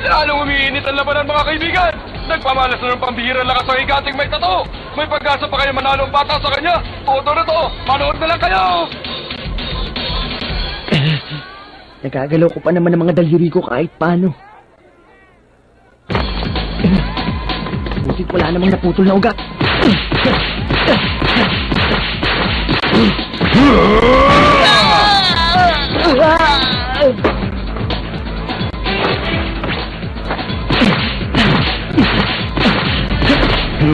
Lalong umiinit ang labanan mga kaibigan! Nagpamalas na ng pambihirang lakas ng higanting may tato! May pag-asa pa kayo manalo ang bata sa kanya! Todo na to! Manood na lang kayo! Nagagalaw ko pa naman ng mga daliri ko kahit paano. Butit wala namang naputol na ugat. Ka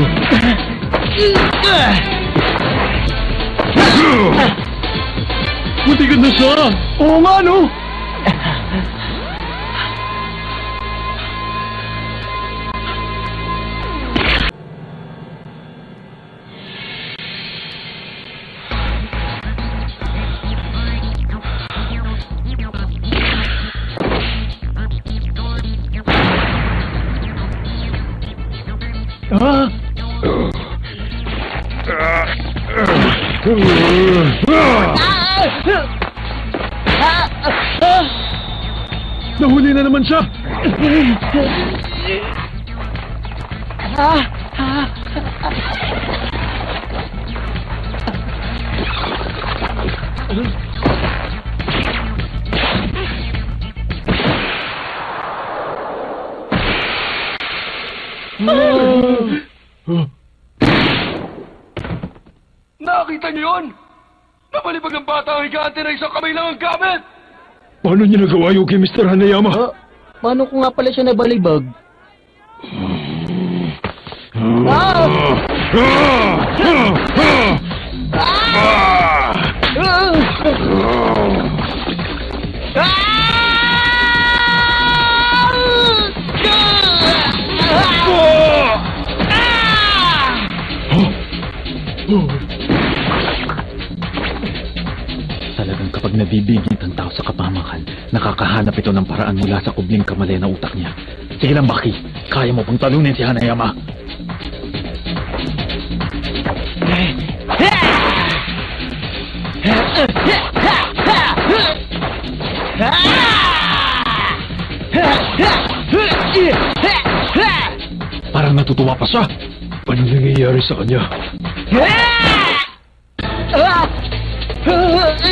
na siya! Oo nga, no? Ah! Nahuli na naman siya! Nakita niyo yun? Napalipag ng bata ang higante na isang kamay lang ang gamit! Paano niya nagawa yung kay Mr. Hanayama? Ah, paano ko nga pala siya nabalibag? Ah! Ah! Talagang kapag nabibigit ang tao sa kapamakan, nakakahanap ito ng paraan mula sa kubling kamali na utak niya. Sige lang, Baki. Kaya mo pang talunin si Hanayama. Parang natutuwa pa siya. Paano nangyayari sa kanya? Ah!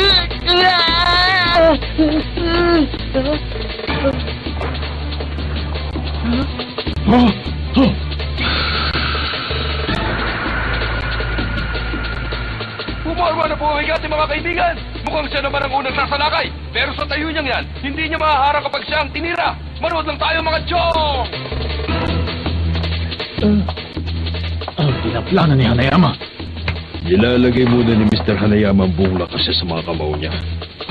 Kaibigan! Mukhang siya naman ang unang sasalakay! Pero sa tayo niyang yan, hindi niya mahaharang kapag siya ang tinira! Manood lang tayo mga chong! Ang pinaplano ni Hanayama. Ilalagay muna ni Mr. Hanayama ang buong lakas niya sa mga kamao niya.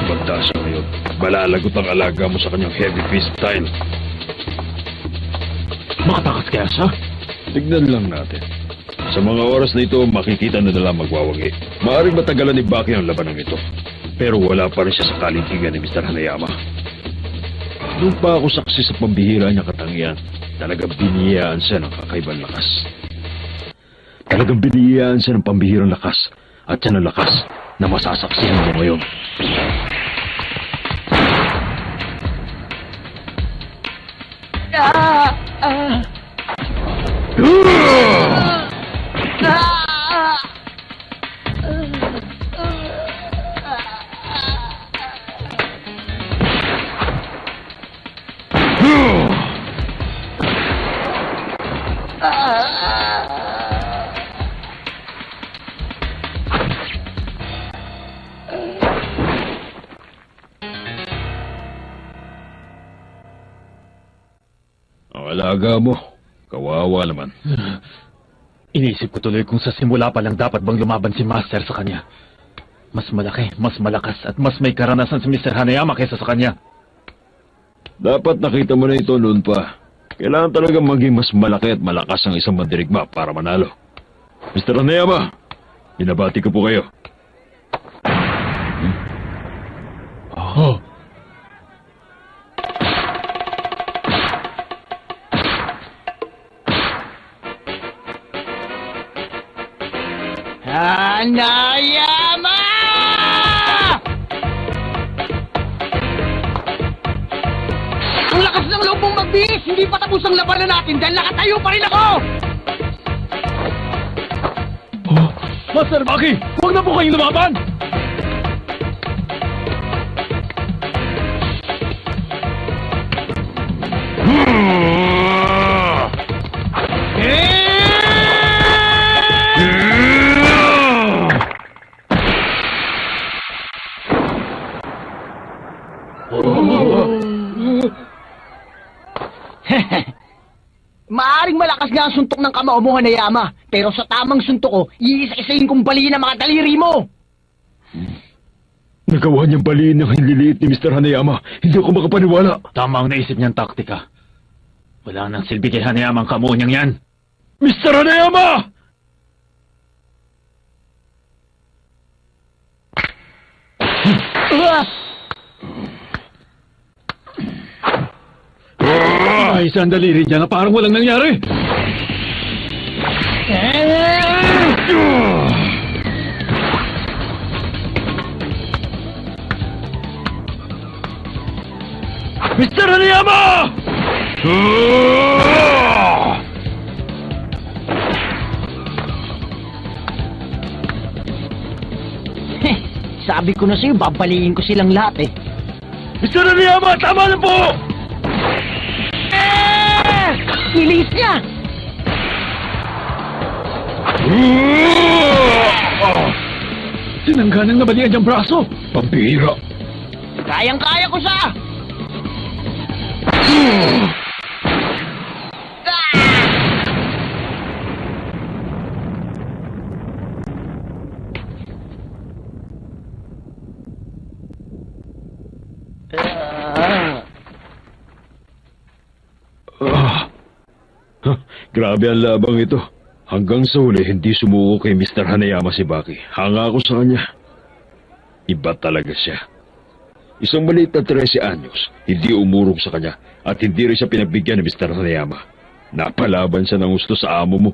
Banda siya ngayon. Malalagot ang alaga mo sa kanyang heavy fist style. Makatakas kaya siya? Tignan lang natin. Sa mga oras na ito, makikita na nila magwawagi. Maaring matagalan ni Baki ang labanang ito. Pero wala pa rin siya sa kalintigan ni Mr. Hanayama. Doon pa ako saksi sa pambihira niya katangian. Talagang biniyaan siya ng kakaibang lakas. Talagang biniyaan siya ng pambihirang lakas. At yan ang lakas na masasaksihan mo ngayon. Ang alaga mo, kawawa naman. Inisip ko tuloy kung sa simula pa lang dapat bang lumaban si Master sa kanya. Mas malaki, mas malakas, at mas may karanasan si Mr. Hanayama kaysa sa kanya. Dapat nakita mo na ito noon pa. Kailangan talaga maging mas malaki at malakas ang isang mandirigma para manalo. Mr. Anayama, binabati ko po kayo. Oh. Nanayama! Ang lakas ng loob mong magbihis! Hindi pa tapos ang labanan natin dahil nakatayo pa rin ako! Oh, Master Baki, huwag na po kayong lumaban! Malakas nga ang suntok ng kamao mo, Hanayama. Pero sa tamang suntok ko, iisa-isahin kong baliin ang mga daliri mo! Nagawa niyang baliin ng hinliliit ni Mr. Hanayama. Hindi ako makapaniwala. Tama ang naisip niyang taktika. Wala nang silbi kay Hanayama ang kamuo niyang yan. Mr. Hanayama! Ay, sandali rin niya na parang walang nangyari. Mr. Hanayama! Sabi ko na sa'yo, babaliin ko silang lahat eh. Mr. Hanayama, tama na po! Nilis niya! Sinangga ng nabalian niyang braso. Pambihira. Kayang-kaya ko siya! Ah. Ah. Huh, grabe ang labang ito. Hanggang sa huli, hindi sumuko kay Mr. Hanayama si Baki. Hanga ako sa kanya. Iba talaga siya. Isang maliit na 13 anyos, hindi umurong sa kanya at hindi rin siya pinagbigyan ni Mr. Hanayama. Napalaban siya ng gusto sa amo mo.